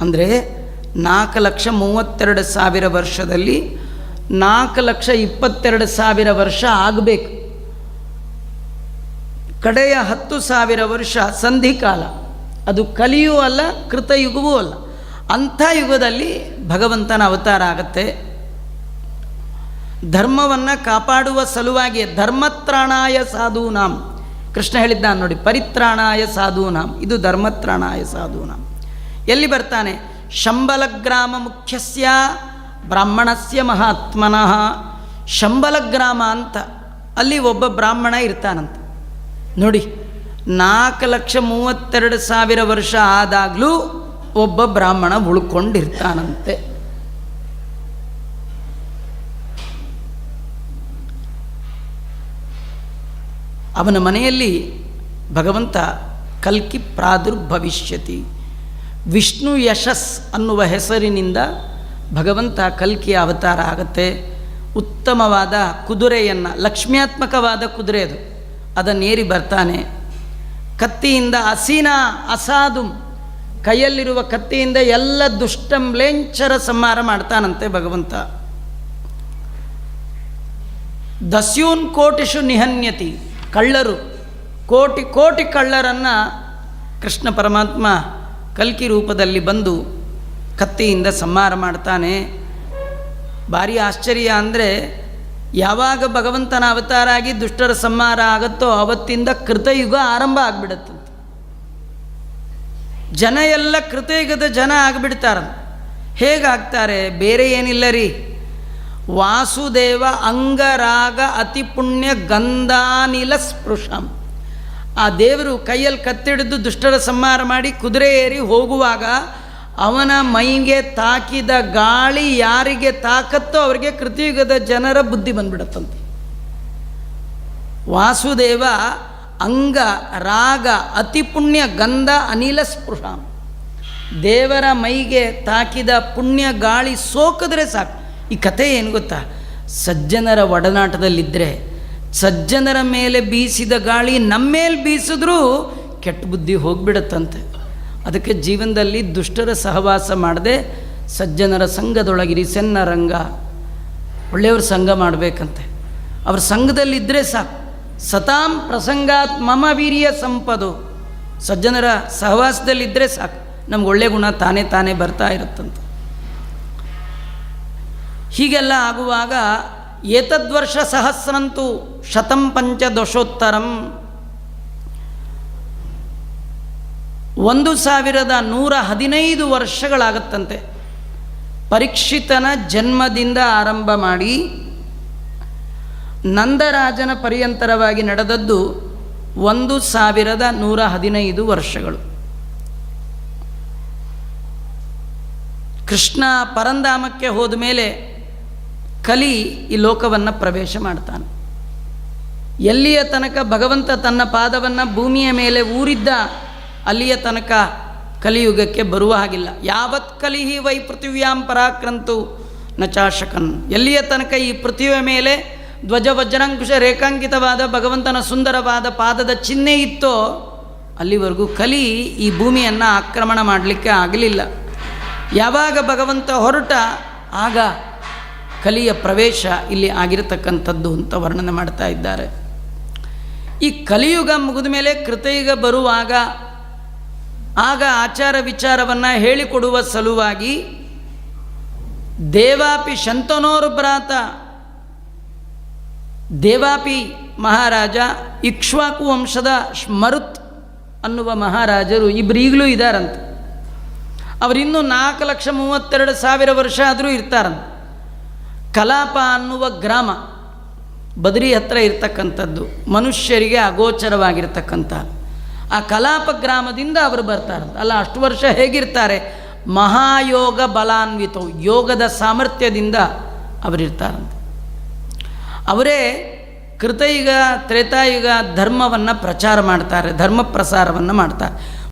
ಅಂದರೆ ನಾಲ್ಕು ಲಕ್ಷ ಮೂವತ್ತೆರಡು ಸಾವಿರ ವರ್ಷದಲ್ಲಿ ನಾಲ್ಕು ಲಕ್ಷ ಇಪ್ಪತ್ತೆರಡು ಸಾವಿರ ವರ್ಷ ಆಗಬೇಕು. ಕಡೆಯ ಹತ್ತು ಸಾವಿರ ವರ್ಷ ಸಂಧಿಕಾಲ ಅದು ಕಲಿಯೂ ಅಲ್ಲ, ಕೃತಯುಗವೂ ಅಲ್ಲ. ಅಂಥ ಯುಗದಲ್ಲಿ ಭಗವಂತನ ಅವತಾರ ಆಗತ್ತೆ. ಧರ್ಮವನ್ನು ಕಾಪಾಡುವ ಸಲುವಾಗಿ ಧರ್ಮತ್ರಾಣಾಯ ಸಾಧೂನಾಂ. ಕೃಷ್ಣ ಹೇಳಿದ್ದಾನೆ ನೋಡಿ, ಪರಿತ್ರಾಣಾಯ ಸಾಧೂನಾಂ. ಇದು ಧರ್ಮತ್ರಾಣಾಯ ಸಾಧೂನಾಂ. ಎಲ್ಲಿ ಬರ್ತಾನೆ? ಶಂಬಲ ಗ್ರಾಮ ಮುಖ್ಯಸ್ಯ ಬ್ರಾಹ್ಮಣಸ್ಯ ಮಹಾತ್ಮನಃ. ಶಂಬಲ ಗ್ರಾಮ ಅಂತ ಅಲ್ಲಿ ಒಬ್ಬ ಬ್ರಾಹ್ಮಣ ಇರ್ತಾನಂತ. ನೋಡಿ, ನಾಲ್ಕು ಲಕ್ಷ ಮೂವತ್ತೆರಡು ಸಾವಿರ ವರ್ಷ ಆದಾಗಲೂ ಒಬ್ಬ ಬ್ರಾಹ್ಮಣ ಉಳ್ಕೊಂಡಿರ್ತಾನಂತೆ. ಅವನ ಮನೆಯಲ್ಲಿ ಭಗವಂತ ಕಲ್ಕಿ ಪ್ರಾದುರ್ಭವಿಷ್ಯತಿ. ವಿಷ್ಣು ಯಶಸ್ ಅನ್ನುವ ಹೆಸರಿನಿಂದ ಭಗವಂತ ಕಲ್ಕಿಯ ಅವತಾರ ಆಗತ್ತೆ. ಉತ್ತಮವಾದ ಕುದುರೆಯನ್ನು, ಲಕ್ಷ್ಮ್ಯಾತ್ಮಕವಾದ ಕುದುರೆ ಅದು. ಅದನ್ನೇರಿ ಬರ್ತಾನೆ. ಕತ್ತಿಯಿಂದ ಅಸೀನ ಅಸಾಧು ಕೈಯಲ್ಲಿರುವ ಕತ್ತಿಯಿಂದ ಎಲ್ಲ ದುಷ್ಟಂಬ್ಲೇಂಚರ ಸಂಹಾರ ಮಾಡ್ತಾನಂತೆ ಭಗವಂತ. ದಸ್ಯೂನ್ ಕೋಟಿಷು ನಿಹನ್ಯತಿ, ಕಳ್ಳರು. ಕೋಟಿ ಕೋಟಿ ಕಳ್ಳರನ್ನು ಕೃಷ್ಣ ಪರಮಾತ್ಮ ಕಲ್ಕಿ ರೂಪದಲ್ಲಿ ಬಂದು ಕತ್ತಿಯಿಂದ ಸಂಹಾರ ಮಾಡ್ತಾನೆ. ಭಾರಿ ಆಶ್ಚರ್ಯ ಅಂದರೆ ಯಾವಾಗ ಭಗವಂತನ ಅವತಾರ ಆಗಿ ದುಷ್ಟರ ಸಂಹಾರ ಆಗುತ್ತೋ ಅವತ್ತಿಂದ ಕೃತಯುಗ ಆರಂಭ ಆಗಿಬಿಡುತ್ತಂತೆ ಜನ ಎಲ್ಲ ಕೃತಯುಗದ ಜನ ಆಗಿಬಿಡ್ತಾರ ಹೇಗಾಗ್ತಾರೆ? ಬೇರೆ ಏನಿಲ್ಲ ರೀ. ವಾಸುದೇವ ಅಂಗರಾಗ ಅತಿ ಪುಣ್ಯ ಗಂಧಾನಿಲ ಸ್ಪೃಶಂ. ಆ ದೇವರು ಕೈಯಲ್ಲಿ ಕತ್ತಿಡಿದು ದುಷ್ಟರ ಸಂಹಾರ ಮಾಡಿ ಕುದುರೆ ಏರಿ ಹೋಗುವಾಗ ಅವನ ಮೈಗೆ ತಾಕಿದ ಗಾಳಿ ಯಾರಿಗೆ ತಾಕತ್ತೋ ಅವರಿಗೆ ಕೃತಿಯುಗದ ಜನರ ಬುದ್ಧಿ ಬಂದ್ಬಿಡತ್ತಂತೆ. ವಾಸುದೇವ, ಅಂಗ, ರಾಗ, ಅತಿ ಪುಣ್ಯ ಗಂಧ, ಅನಿಲ ಸ್ಪೃಶ ದೇವರ ಮೈಗೆ ತಾಕಿದ ಪುಣ್ಯ ಗಾಳಿ ಸೋಕಿದ್ರೆ ಸಾಕು. ಈ ಕಥೆ ಏನು ಗೊತ್ತಾ? ಸಜ್ಜನರ ಒಡನಾಟದಲ್ಲಿದ್ದರೆ ಸಜ್ಜನರ ಮೇಲೆ ಬೀಸಿದ ಗಾಳಿ ನಮ್ಮೇಲೆ ಬೀಸಿದ್ರೂ ಕೆಟ್ಟ ಬುದ್ಧಿ ಹೋಗ್ಬಿಡತ್ತಂತೆ. ಅದಕ್ಕೆ ಜೀವನದಲ್ಲಿ ದುಷ್ಟರ ಸಹವಾಸ ಮಾಡದೆ ಸಜ್ಜನರ ಸಂಘದೊಳಗಿರಿ ಸೆನ್ನ ರಂಗ. ಒಳ್ಳೆಯವ್ರ ಸಂಘ ಮಾಡಬೇಕಂತೆ. ಅವ್ರ ಸಂಘದಲ್ಲಿದ್ದರೆ ಸಾಕು. ಸತಾಂ ಪ್ರಸಂಗಾತ್ ಮಮ ವೀರ್ಯ ಸಂಪದು. ಸಜ್ಜನರ ಸಹವಾಸದಲ್ಲಿದ್ದರೆ ಸಾಕು. ನಮ್ಗೆ ಒಳ್ಳೆ ಗುಣ ತಾನೇ ತಾನೇ ಬರ್ತಾ ಇರುತ್ತಂತೆ. ಹೀಗೆಲ್ಲ ಆಗುವಾಗ ಏತದ್ವರ್ಷ ಸಹಸ್ರಂತು ಶತಂ ಪಂಚದಶೋತ್ತರಂ. ಒಂದು ಸಾವಿರದ ನೂರ ಹದಿನೈದು ವರ್ಷಗಳಾಗತ್ತಂತೆ. ಪರೀಕ್ಷಿತನ ಜನ್ಮದಿಂದ ಆರಂಭ ಮಾಡಿ ನಂದರಾಜನ ಪರ್ಯಂತರವಾಗಿ ನಡೆದದ್ದು ಒಂದು ಸಾವಿರದ ನೂರ ಹದಿನೈದು ವರ್ಷಗಳು. ಕೃಷ್ಣ ಪರಂಧಾಮಕ್ಕೆ ಹೋದ ಮೇಲೆ ಕಲಿ ಈ ಲೋಕವನ್ನು ಪ್ರವೇಶ ಮಾಡ್ತಾನೆ. ಎಲ್ಲಿಯ ತನಕ ಭಗವಂತ ತನ್ನ ಪಾದವನ್ನು ಭೂಮಿಯ ಮೇಲೆ ಊರಿದ್ದ ಅಲ್ಲಿಯ ತನಕ ಕಲಿಯುಗಕ್ಕೆ ಬರುವ ಹಾಗಿಲ್ಲ. ಯಾವತ್ ಕಲಿಹಿ ವೈ ಪೃಥಿವ್ಯಾಂ ಪರಾಕ್ರಂತು ನಚಾಶಕನ್. ಎಲ್ಲಿಯ ತನಕ ಈ ಪೃಥ್ವಿಯ ಮೇಲೆ ಧ್ವಜ ವಜ್ರಾಂಕುಶ ರೇಖಾಂಕಿತವಾದ ಭಗವಂತನ ಸುಂದರವಾದ ಪಾದದ ಚಿಹ್ನೆ ಇತ್ತೋ, ಅಲ್ಲಿವರೆಗೂ ಕಲಿ ಈ ಭೂಮಿಯನ್ನು ಆಕ್ರಮಣ ಮಾಡಲಿಕ್ಕೆ ಆಗಲಿಲ್ಲ. ಯಾವಾಗ ಭಗವಂತ ಹೊರಟ, ಆಗ ಕಲಿಯ ಪ್ರವೇಶ ಇಲ್ಲಿ ಆಗಿರತಕ್ಕಂಥದ್ದು ಅಂತ ವರ್ಣನೆ ಮಾಡ್ತಾ ಇದ್ದಾರೆ. ಈ ಕಲಿಯುಗ ಮುಗಿದ ಮೇಲೆ ಕೃತಯುಗ ಬರುವಾಗ ಆಗ ಆಚಾರ ವಿಚಾರವನ್ನು ಹೇಳಿಕೊಡುವ ಸಲುವಾಗಿ ದೇವಾಪಿ ಶಂತನೋರು ಭ್ರಾತ ದೇವಾಪಿ ಮಹಾರಾಜ ಇಕ್ಷ್ವಾಕು ವಂಶದ ಸ್ಮರುತ್ ಅನ್ನುವ ಮಹಾರಾಜರು ಇಬ್ಬರು ಈಗಲೂ ಇದ್ದಾರಂತೆ ಅವರಿನ್ನೂ ನಾಲ್ಕು ಲಕ್ಷ ಮೂವತ್ತೆರಡು ಸಾವಿರ ವರ್ಷ ಆದರೂ ಇರ್ತಾರಂತೆ. ಕಲಾಪ ಅನ್ನುವ ಗ್ರಾಮ ಬದರಿ ಹತ್ರ ಇರ್ತಕ್ಕಂಥದ್ದು, ಮನುಷ್ಯರಿಗೆ ಅಗೋಚರವಾಗಿರ್ತಕ್ಕಂಥ. ಆ ಕಲಾಪ ಗ್ರಾಮದಿಂದ ಅವರು ಬರ್ತಾರೆ. ಅಲ್ಲ, ಅಷ್ಟು ವರ್ಷ ಹೇಗಿರ್ತಾರೆ? ಮಹಾಯೋಗ ಬಲಾನ್ವಿತವು, ಯೋಗದ ಸಾಮರ್ಥ್ಯದಿಂದ ಅವರಿರ್ತಾರಂತೆ. ಅವರೇ ಕೃತಯುಗ ತ್ರೇತಾಯುಗ ಧರ್ಮವನ್ನು ಪ್ರಚಾರ ಮಾಡ್ತಾರೆ, ಧರ್ಮ ಪ್ರಸಾರವನ್ನು ಮಾಡ್ತಾರೆ.